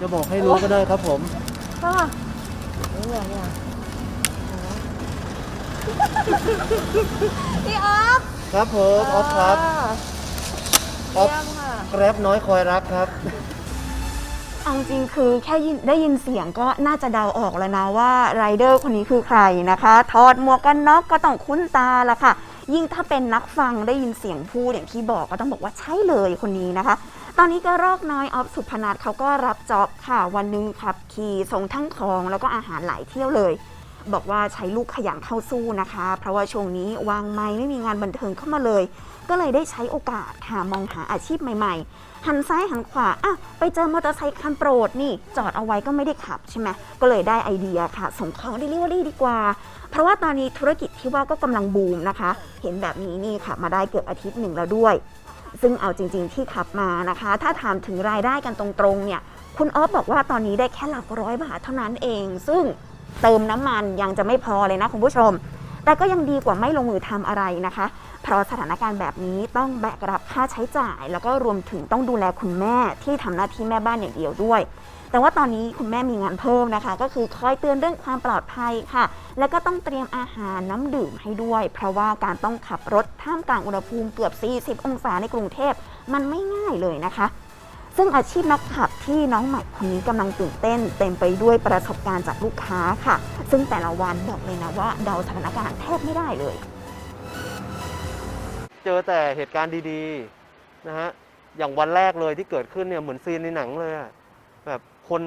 จะบอกให้รู้ก็ได้ครับผมค่ะเนี่ยเนี่ยพี่ออฟครับผมออฟครับออฟเยี่ยมค่ะแกร็บน้อยคอยรักครับ เอาจริงคือแค่ยินได้ยินเสียงก็น่าจะเดาออกแล้วนะว่าไรเดอร์คนนี้คือใครนะคะถอดหมวกกันน็อกก็ต้องคุ้นตาละค่ะ ยิ่งถ้าเป็นนักฟังได้ยินเสียงพูดอย่างที่บอกก็ต้องบอกว่าใช่เลยคนนี้นะคะ ตอนนี้ก็รอกน้อยออฟสุพนัทเขาก็รับจ็อบค่ะวันหนึงขับขี่ส่งทั้งของแล้วก็อาหารหลายเที่ยวเลย บอกว่าใช้ลูกขยันเข้าสู้นะคะ เพราะว่าช่วงนี้วางไม้ไม่มีงานบันเทิงเข้ามาเลย ก็เลยได้ใช้โอกาสค่ะมองหาอาชีพใหม่ๆ หันซ้ายหันขวาอะไปเจอมอเตอร์ไซค์คันโปรดนี่ จอดเอาไว้ก็ไม่ได้ขับใช่ไหมก็เลยได้ไอเดียค่ะ ส่งของ Delivery ดีกว่า เพราะว่าตอนนี้ธุรกิจที่ว่าก็กำลังบูมนะคะ เห็นแบบนี้นี่ค่ะ มาได้เกือบอาทิตย์หนึ่งแล้วด้วย ซึ่งเอาจริง ๆ ที่ขับมานะคะ ถ้าถามถึงรายได้กันตรงๆ เนี่ย คุณออฟบอกว่าตอนนี้ได้แค่หลักร้อยบาทเท่านั้นเอง ซึ่งเติมน้ำมันยังจะไม่พอเลยนะคุณผู้ชม แต่ก็ยังดีกว่าไม่ลงมือทำอะไรนะคะ เพราะสถานการณ์แบบนี้ต้องแบกรับค่าใช้จ่าย แล้วก็รวมถึงต้องดูแลคุณแม่ที่ทำหน้าที่แม่บ้านอย่างเดียวด้วย แต่ว่าตอนนี้คุณแม่มีงานเพิ่มนะคะ ก็คือคอยเตือนเรื่องความปลอดภัยค่ะ แล้วก็ต้องเตรียมอาหารน้ำดื่มให้ด้วย เพราะว่าการต้องขับรถท่ามกลางอุณหภูมิเกือบ 40 องศาในกรุงเทพมันไม่ง่ายเลยนะคะซึ่งอาชีพนักขับที่น้องใหม่คนนี้กำลังตื่นเต้น เต็มไปด้วยประสบการณ์จากลูกค้าค่ะ ซึ่งแต่ละวันบอกเลยนะว่าเดาสถานการณ์แทบไม่ได้เลย เจอแต่เหตุการณ์ดีๆนะฮะอย่างวันแรกเลยที่เกิดขึ้นเนี่ยเหมือนซีนในหนังเลยแบบคน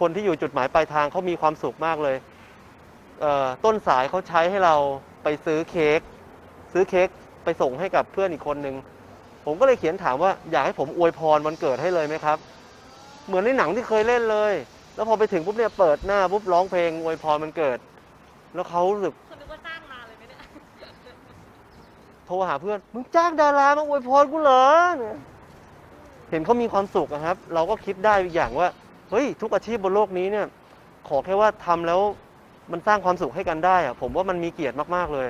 คนที่อยู่จุดหมายปลายทางเขามีความสุขมากเลยเต้นสายเขาใช้ให้เราไปซื้อเค้กซื้อเค้กไปส่งให้กับเพื่อนอีกคนนึงผมก็เลยเขียนถามว่าอยากให้ผมอวยพรวันเกิดให้เลยไหมครับ เหมือนในหนังที่เคยเล่นเลย แล้วพอไปถึงปุ๊บเนี่ยเปิดหน้าปุ๊บร้องเพลงอวยพรมันเกิด แล้วเขารู้สึก คนนึกว่าจ้างมาเลยไหมเนี่ย โทรหาเพื่อน มึงจ้างดารามาอวยพรกูเหรอเนี่ยเห็นเขามีความสุขอะครับ เราก็คิดได้อีกอย่างว่า เฮ้ย ทุกอาชีพบนโลกนี้เนี่ย ขอแค่ว่าทำแล้วมันสร้างความสุขให้กันได้อะผมว่ามันมีเกียรติมากๆเลย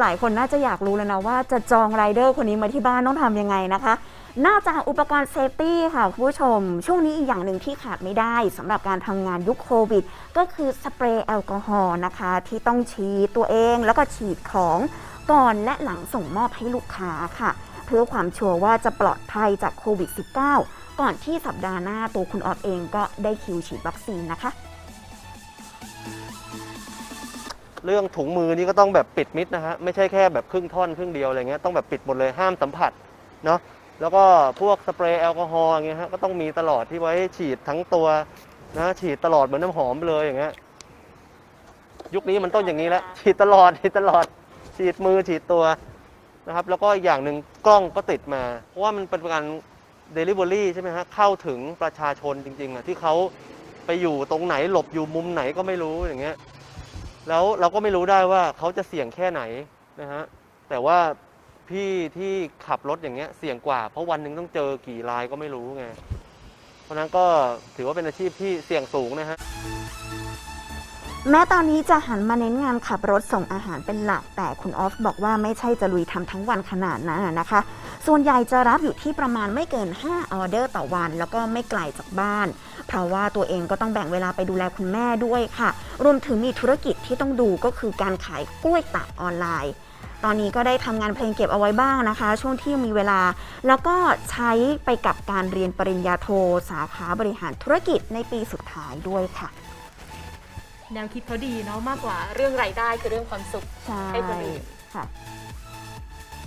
หลายคนน่าจะอยากรู้แล้วนะว่าจะจองไรเดอร์คนนี้มาที่บ้านต้องทำยังไงนะคะนอกจากอุปกรณ์เซฟตี้ค่ะคุณผู้ชม ช่วงนี้อีกอย่างหนึ่งที่ขาดไม่ได้สำหรับการทำงานยุคโควิด ก็คือสเปรย์แอลกอฮอล์นะคะ ที่ต้องฉีดตัวเองแล้วก็ฉีดของ ก่อนและหลังส่งมอบให้ลูกค้าค่ะ เพื่อความชัวร์ว่าจะปลอดภัยจากโควิด -19 ก่อนที่สัปดาห์หน้าตัวคุณออฟเองก็ได้คิวฉีดวัคซีนนะคะ เรื่องถุงมือนี่ก็ต้องแบบปิดมิดนะฮะไม่ใช่แค่แบบครึ่งท่อนครึ่งเดียวอะไรเงี้ยต้องแบบปิดหมดเลยห้ามสัมผัสเนาะแล้วก็พวกสเปรย์แอลกอฮอล์เงี้ยฮะก็ต้องมีตลอดที่ไว้ฉีดทั้งตัวนะฉีดตลอดเหมือนน้ำหอมไปเลยอย่างเงี้ยยุคนี้มันต้องอย่างนี้แล้วฉีดตลอดฉีดตลอด ฉีดมือฉีดตัวนะครับ แล้วก็อีกอย่างหนึ่งกล้องก็ติดมา เพราะว่ามันเป็นการเดลิเวอรี่ใช่ไหมฮะเข้าถึงประชาชนจริงๆอะที่เขาไปอยู่ตรงไหนหลบอยู่มุมไหนก็ไม่รู้อย่างเงี้ยแล้วเราก็ไม่รู้ได้ว่าเขาจะเสี่ยงแค่ไหนนะฮะแต่ว่าพี่ที่ขับรถอย่างเงี้ยเสี่ยงกว่า เพราะวันหนึ่งต้องเจอกี่รายก็ไม่รู้ไงเพราะฉะนั้นก็ถือว่าเป็นอาชีพที่เสี่ยงสูงนะฮะ แม้ตอนนี้จะหันมาเน้นงานขับรถส่งอาหารเป็นหลัก แต่คุณออฟบอกว่าไม่ใช่จะลุยทำทั้งวันขนาดนั้นนะคะ ส่วนใหญ่จะรับอยู่ที่ประมาณไม่เกิน 5 ออเดอร์ต่อวัน แล้วก็ไม่ไกลจากบ้าน เพราะว่าตัวเองก็ต้องแบ่งเวลาไปดูแลคุณแม่ด้วยค่ะ รวมถึงมีธุรกิจที่ต้องดูก็คือการขายกล้วยตากออนไลน์ตอนนี้ก็ได้ทำงานเพลงเก็บเอาไว้บ้างนะคะ ช่วงที่ยังมีเวลา แล้วก็ใช้ไปกับการเรียนปริญญาโท สาขาบริหารธุรกิจในปีสุดท้ายด้วยค่ะ แนวคิดเขาดีเนาะมากกว่าเรื่องรายได้คือเรื่องความสุขใช่ให้คนอื่น ค่ะ